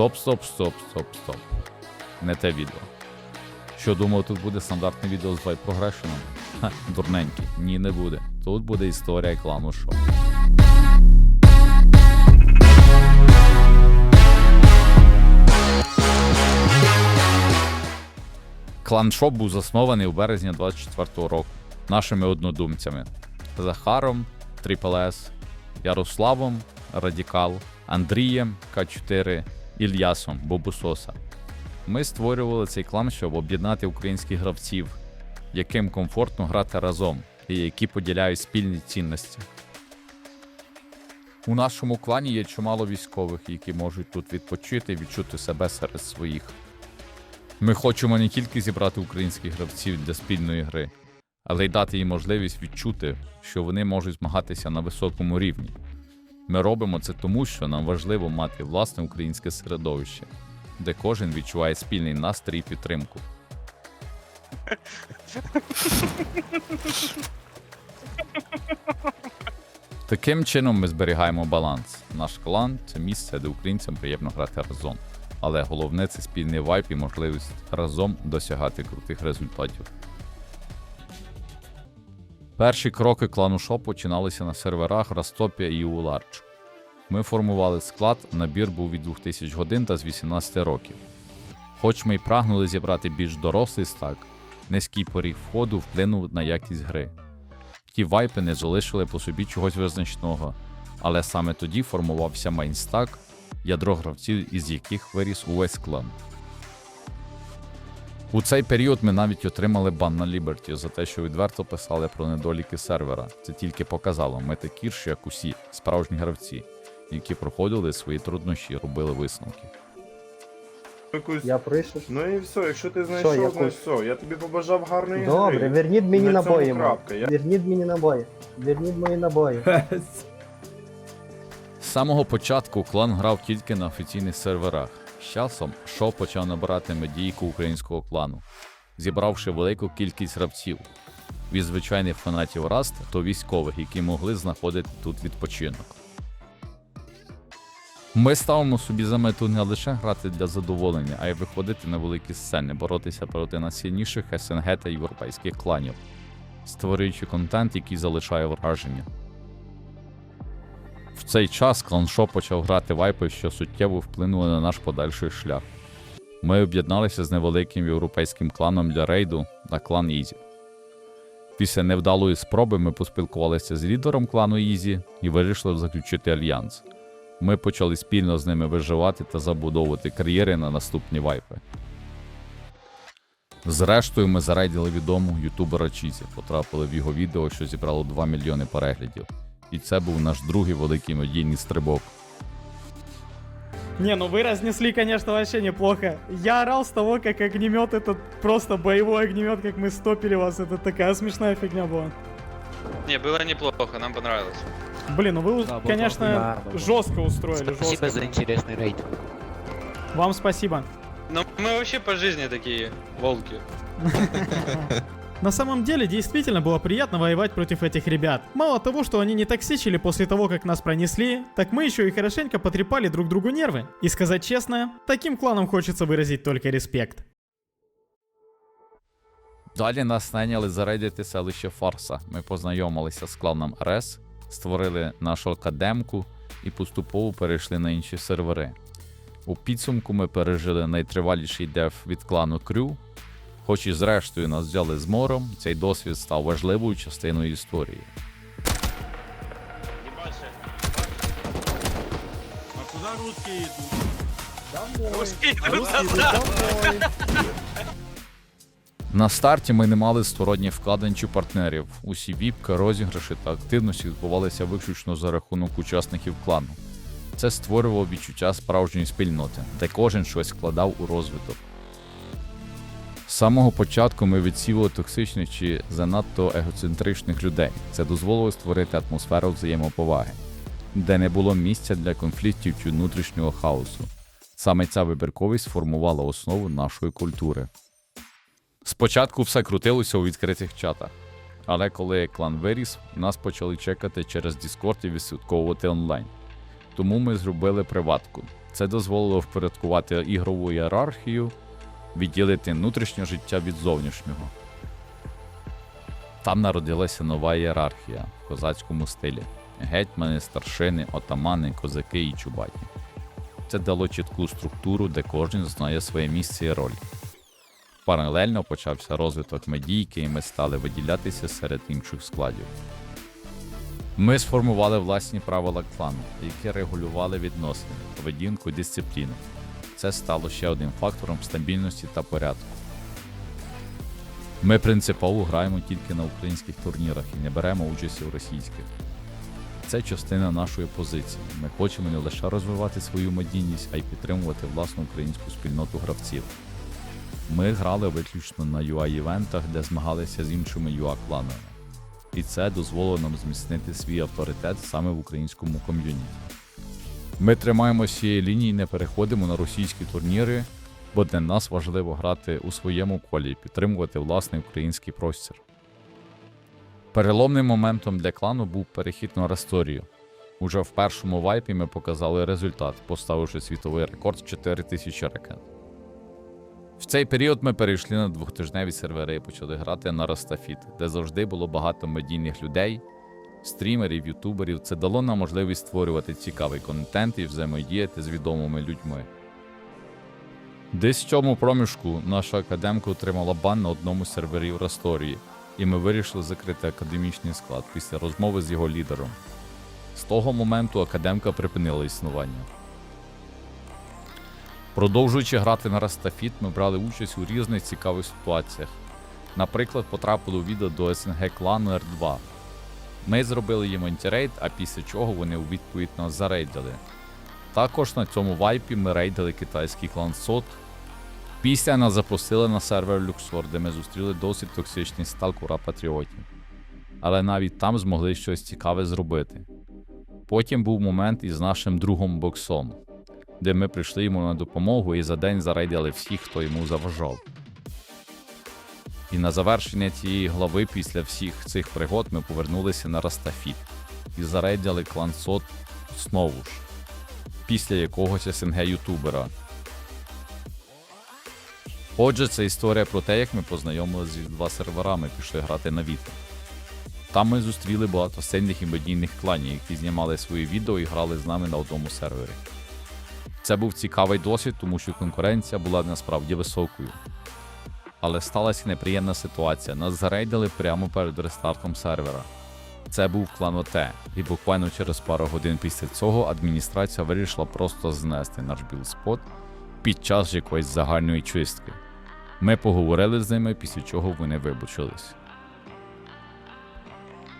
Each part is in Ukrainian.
Стоп, стоп, стоп, стоп, стоп. Не те відео. Що думав, тут буде стандартне відео з Progression? Ха. Ні, не буде. Тут буде історія клану шоу. Клан Шоп був заснований у березні 24-го року нашими однодумцями Захаром, Трипл С, Ярославом, Радікал, Андрієм К4, Ільясом Бобусоса. Ми створювали цей клан, щоб об'єднати українських гравців, яким комфортно грати разом і які поділяють спільні цінності. У нашому клані є чимало військових, які можуть тут відпочити і відчути себе серед своїх. Ми хочемо не тільки зібрати українських гравців для спільної гри, але й дати їм можливість відчути, що вони можуть змагатися на високому рівні. Ми робимо це тому, що нам важливо мати власне українське середовище, де кожен відчуває спільний настрій і підтримку. Таким чином ми зберігаємо баланс. Наш клан це місце, де українцям приємно грати разом. Але головне це спільний вайб і можливість разом досягати крутих результатів. Перші кроки клану Шоп починалися на серверах Растопія і Уларч. Ми формували склад, набір був від 2000 годин та з 18 років. Хоч ми й прагнули зібрати більш дорослий стак, низький поріг входу вплинув на якість гри. Ті вайпи не залишили по собі чогось визначного, але саме тоді формувався мейнстак, ядро гравців, із яких виріс увесь клан. У цей період ми навіть отримали бан на Ліберті за те, що відверто писали про недоліки сервера. Це тільки показало, ми такі ж, як усі, справжні гравці, які проходили свої труднощі робили висновки. Якусь... Я прийшов. Ну і все, якщо ти Що, знайшов, якусь- ну все. Я тобі побажав гарної Добре, гри. верніть мені На цьому набої. мої. крапка, я- Верніть мені набої. Верніть мої набої. З самого початку клан грав тільки на офіційних серверах. З часом шоу почав набирати медійку українського клану, зібравши велику кількість гравців від звичайних фанатів Раст до військових, які могли знаходити тут відпочинок. Ми ставимо собі за мету не лише грати для задоволення, а й виходити на великі сцени, боротися проти найсильніших СНГ та європейських кланів, створюючи контент, який залишає враження. В цей час кланшо почав грати вайпи, що суттєво вплинули на наш подальший шлях. Ми об'єдналися з невеликим європейським кланом для рейду на клан Ізі. Після невдалої спроби ми поспілкувалися з лідером клану Ізі і вирішили заключити альянс. Ми почали спільно з ними виживати та забудовувати кар'єри на наступні вайпи. Зрештою, ми зарейдили відому ютубера Чізі, потрапили в його відео, що зібрало 2 мільйони переглядів. І це був наш другий великий медійний стрибок. Не, ну вы разнесли, конечно, вообще неплохо. Я орал с того, как огнемет этот просто боевой огнемет, как мы стопили вас. Это такая смешная фигня была. Не, было неплохо, нам понравилось. Блин, ну вы, Да, конечно, Да, жестко устроили, Спасибо жестко. за интересный рейд. Вам спасибо. Но мы вообще по жизни такие волки. На самом деле, действительно было приятно воевать против этих ребят. Мало того, что они не токсичили после того, как нас пронесли, так мы еще и хорошенько потрепали друг другу нервы. И сказать честно, таким кланам хочется выразить только респект. Далі нас найняли зарейдити селище Фарса. Ми познайомилися з кланом РС, створили нашу академку і поступово перейшли на інші сервери. У підсумку ми пережили найтриваліший деф від клану Крю. Хоч і зрештою нас взяли з мором, цей досвід став важливою частиною історії. На старті ми не мали сторонніх вкладень чи партнерів. Усі віпки, розіграші та активності відбувалися виключно за рахунок учасників клану. Це створювало відчуття справжньої спільноти, де кожен щось вкладав у розвиток. З самого початку ми відсіли токсичних чи занадто егоцентричних людей. Це дозволило створити атмосферу взаємоповаги, де не було місця для конфліктів чи внутрішнього хаосу. Саме ця вибірковість формувала основу нашої культури. Спочатку все крутилося у відкритих чатах, але коли клан виріс, нас почали чекати через Discord і відслідковувати онлайн. Тому ми зробили приватку. Це дозволило впорядкувати ігрову ієрархію, відділити внутрішнє життя від зовнішнього. Там народилася нова ієрархія в козацькому стилі: гетьмани, старшини, отамани, козаки і чубаті. Це дало чітку структуру, де кожен знає своє місце і роль. Паралельно почався розвиток медійки, і ми стали виділятися серед інших складів. Ми сформували власні правила клану, які регулювали відносини, поведінку і дисципліну. Це стало ще одним фактором стабільності та порядку. Ми принципово граємо тільки на українських турнірах і не беремо участі у російських. Це частина нашої позиції. Ми хочемо не лише розвивати свою медійність, а й підтримувати власну українську спільноту гравців. Ми грали виключно на UA-івентах, де змагалися з іншими UA-кланами. І це дозволило нам зміцнити свій авторитет саме в українському ком'юніті. Ми тримаємося цієї лінії не переходимо на російські турніри, бо для нас важливо грати у своєму колі і підтримувати власний український простір. Переломним моментом для клану був перехід на Расторію. Уже в першому вайпі ми показали результат, поставивши світовий рекорд 4000 ракет. В цей період ми перейшли на двохтижневі сервери і почали грати на Растафіт, де завжди було багато медійних людей, стрімерів, ютуберів. Це дало нам можливість створювати цікавий контент і взаємодіяти з відомими людьми. Десь в цьому проміжку наша академка отримала бан на одному з серверів Расторії, і ми вирішили закрити академічний склад після розмови з його лідером. З того моменту академка припинила існування. Продовжуючи грати на Растафіт, ми брали участь у різних цікавих ситуаціях. Наприклад, потрапили у відео до СНГ клану R2. Ми зробили їм антирейд, а після чого вони у відповідь нас зарейдили. Також на цьому вайпі ми рейдили китайський клан Сот. Після нас запросили на сервер Люксор, де ми зустріли досить токсичний сталкура патріотів. Але навіть там змогли щось цікаве зробити. Потім був момент із нашим другом боксом, де ми прийшли йому на допомогу і за день зарейдили всіх, хто йому заважав. І на завершення цієї глави після всіх цих пригод ми повернулися на Растафіт і зарейдили клан Сот знову ж, після якогось СНГ ютубера. Отже, це історія про те, як ми познайомилися зі два серверами пішли грати на вітер. Там ми зустріли багато сильних і медійних кланів, які знімали свої відео і грали з нами на одному сервері. Це був цікавий досвід, тому що конкуренція була насправді високою. Але сталася неприємна ситуація. Нас зарейдили прямо перед рестартом сервера. Це був клан ОТ, і буквально через пару годин після цього адміністрація вирішила просто знести наш білспот під час якоїсь загальної чистки. Ми поговорили з ними, після чого вони вибачились.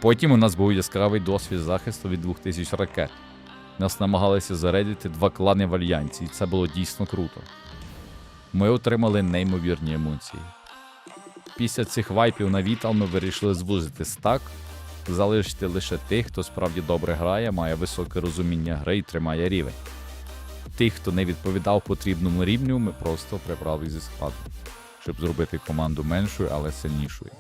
Потім у нас був яскравий досвід захисту від 2000 ракет. Нас намагалися зарядити два клани в альянсі, і це було дійсно круто. Ми отримали неймовірні емоції. Після цих вайпів на Вітал ми вирішили звузити стак, залишити лише тих, хто справді добре грає, має високе розуміння гри і тримає рівень. Тих, хто не відповідав потрібному рівню, ми просто прибрали зі складу, щоб зробити команду меншою, але сильнішою.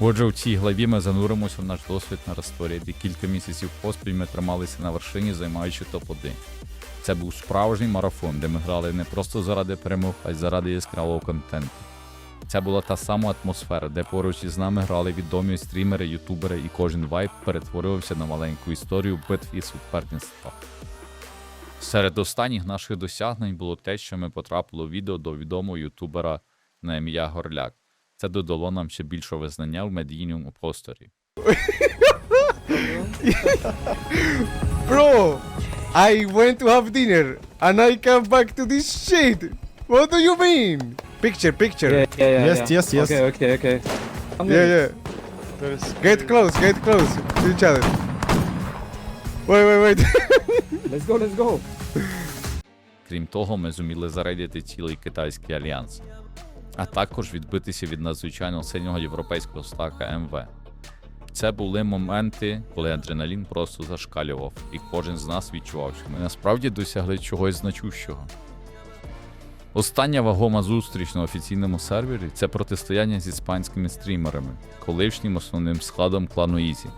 Отже, у цій главі ми зануримося в наш досвід на Расторі, де кілька місяців поспіль ми трималися на вершині, займаючи топ-1. Це був справжній марафон, де ми грали не просто заради перемог, а й заради яскравого контенту. Це була та сама атмосфера, де поруч із нами грали відомі стрімери, ютубери, і кожен вайп перетворювався на маленьку історію битв і суперництва. Серед останніх наших досягнень було те, що ми потрапили у відео до відомого ютубера на ім'я Горляк. Це додало нам ще більшого визнання в медійному просторі. Bro, I went to have dinner and I come back to this shit. What do you mean? Picture, picture. Yeah, yeah, yeah. Yes, yeah. yes, yes. Okay, okay, okay. I'm Yeah, yeah. Get close, get close to each other. Wait, wait, wait. Let's go, let's go. Крім того, ми зуміли зарейдити цілий китайський альянс, а також відбитися від надзвичайно сильного європейського стака МВ. Це були моменти, коли адреналін просто зашкалював, і кожен з нас відчував, що ми насправді досягли чогось значущого. Остання вагома зустріч на офіційному сервері це протистояння з іспанськими стрімерами, колишнім основним складом клану Ізі.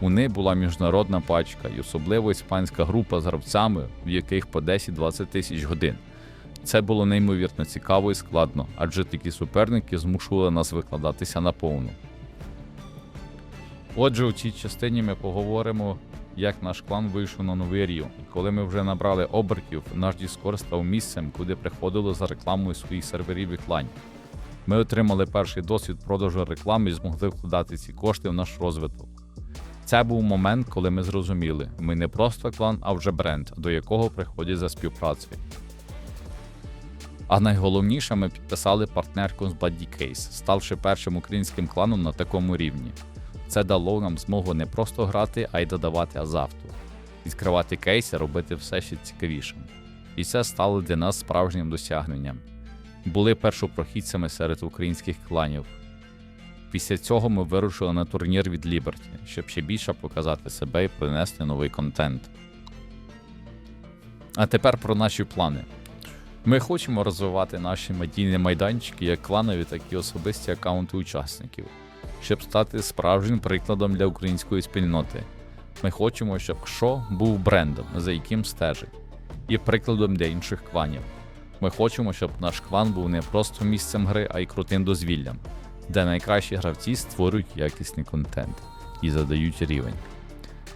У них була міжнародна пачка і особливо іспанська група з гравцями, в яких по 10-20 тисяч годин. Це було неймовірно цікаво і складно, адже такі суперники змушували нас викладатися наповну. Отже, у цій частині ми поговоримо, як наш клан вийшов на новий рівень. Коли ми вже набрали обертів, наш Discord став місцем, куди приходили за рекламою своїх серверів і кланів. Ми отримали перший досвід продажу реклами і змогли вкладати ці кошти в наш розвиток. Це був момент, коли ми зрозуміли, ми не просто клан, а вже бренд, до якого приходять за співпрацею. А найголовніше, ми підписали партнерку з Bloody Case, ставши першим українським кланом на такому рівні. Це дало нам змогу не просто грати, а й додавати азарту, відкривати кейси, робити все ще цікавішим. І це стало для нас справжнім досягненням. Були першопрохідцями серед українських кланів. Після цього ми вирушили на турнір від Liberty, щоб ще більше показати себе і принести новий контент. А тепер про наші плани. Ми хочемо розвивати наші медійні майданчики як кланові, так і особисті аккаунти учасників, щоб стати справжнім прикладом для української спільноти. Ми хочемо, щоб КШО був брендом, за яким стежить, і прикладом для інших кланів. Ми хочемо, щоб наш клан був не просто місцем гри, а й крутим дозвіллям, де найкращі гравці створюють якісний контент і задають рівень.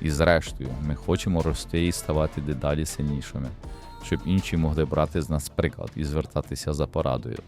І зрештою, ми хочемо рости і ставати дедалі сильнішими, щоб інші могли брати з нас приклад і звертатися за порадою.